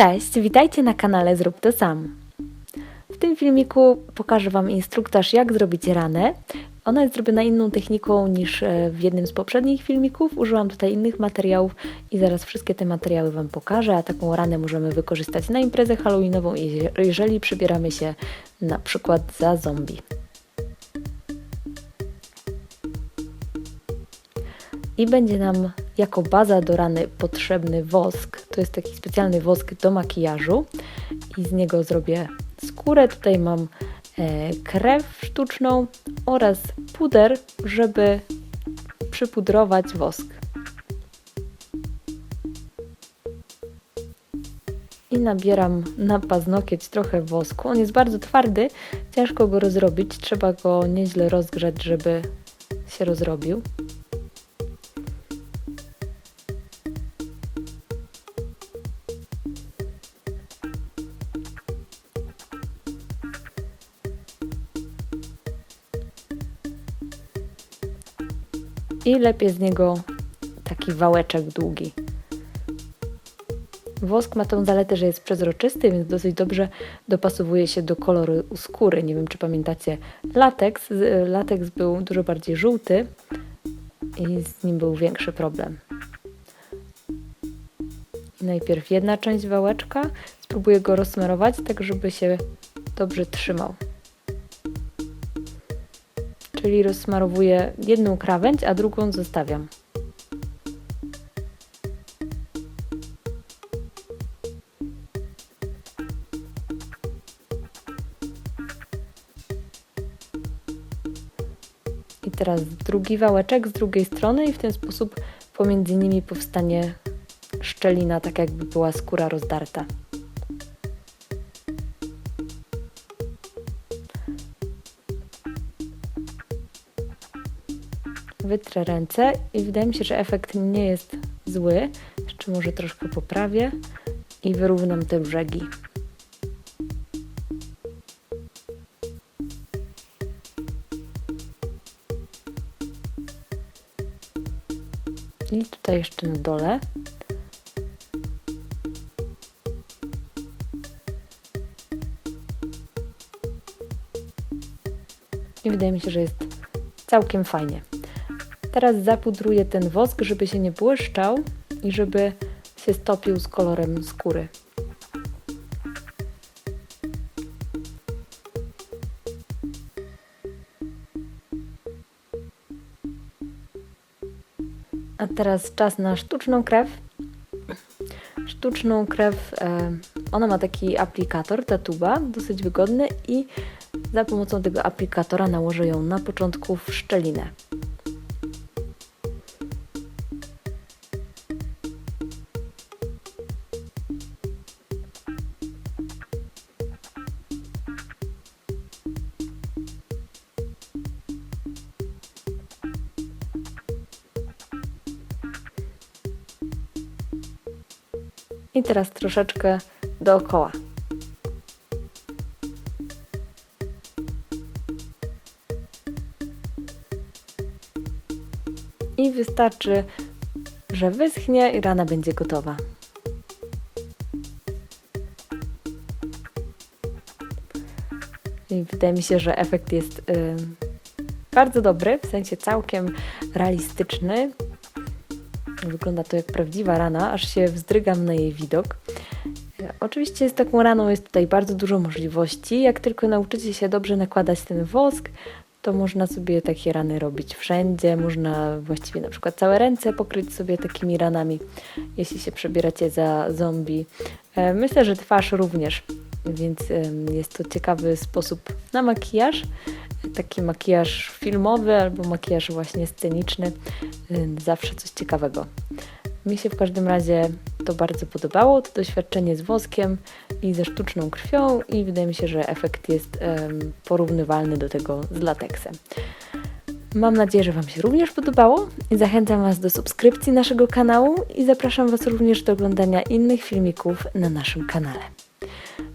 Cześć, witajcie na kanale Zrób to sam. W tym filmiku pokażę Wam instruktaż, jak zrobić ranę. Ona jest zrobiona inną techniką niż e, w jednym z poprzednich filmików. Użyłam tutaj innych materiałów i zaraz wszystkie te materiały Wam pokażę, a taką ranę możemy wykorzystać na imprezę halloweenową, jeżeli przebieramy się na przykład za zombie. I będzie nam jako baza do rany potrzebny wosk. To jest taki specjalny wosk do makijażu i z niego zrobię skórę. Tutaj mam e, krew sztuczną oraz puder, żeby przypudrować wosk. I nabieram na paznokieć trochę wosku. On jest bardzo twardy, ciężko go rozrobić. Trzeba go nieźle rozgrzać, żeby się rozrobił. I lepiej z niego taki wałeczek długi. Wosk ma tą zaletę, że jest przezroczysty, więc dosyć dobrze dopasowuje się do koloru skóry. Nie wiem, czy pamiętacie lateks. Lateks był dużo bardziej żółty i z nim był większy problem. Najpierw jedna część wałeczka. Spróbuję go rozsmarować, tak żeby się dobrze trzymał czyli rozsmarowuję jedną krawędź, a drugą zostawiam. I teraz drugi wałeczek z drugiej strony i w ten sposób pomiędzy nimi powstanie szczelina, tak jakby była skóra rozdarta. Wytrę ręce i wydaje mi się, że efekt nie jest zły. Jeszcze może troszkę poprawię i wyrównam te brzegi. I tutaj jeszcze na dole. I wydaje mi się, że jest całkiem fajnie. Teraz zapudruję ten wosk, żeby się nie błyszczał i żeby się stopił z kolorem skóry. A teraz czas na sztuczną krew. Sztuczną krew, e, ona ma taki aplikator, ta tuba, dosyć wygodny i za pomocą tego aplikatora nałożę ją na początku w szczelinę. I teraz troszeczkę dookoła. I wystarczy, że wyschnie i rana będzie gotowa. I wydaje mi się, że efekt jest yy, bardzo dobry, w sensie całkiem realistyczny. Wygląda to jak prawdziwa rana, aż się wzdrygam na jej widok. Oczywiście z taką raną jest tutaj bardzo dużo możliwości. Jak tylko nauczycie się dobrze nakładać ten wosk, to można sobie takie rany robić wszędzie. Można właściwie na przykład całe ręce pokryć sobie takimi ranami, jeśli się przebieracie za zombie. E, myślę, że twarz również, więc jest to ciekawy sposób na makijaż taki makijaż filmowy albo makijaż właśnie sceniczny, zawsze coś ciekawego. Mi się w każdym razie to bardzo podobało, to doświadczenie z woskiem i ze sztuczną krwią i wydaje mi się, że efekt jest porównywalny do tego z lateksem. Mam nadzieję, że Wam się również podobało i zachęcam Was do subskrypcji naszego kanału i zapraszam Was również do oglądania innych filmików na naszym kanale.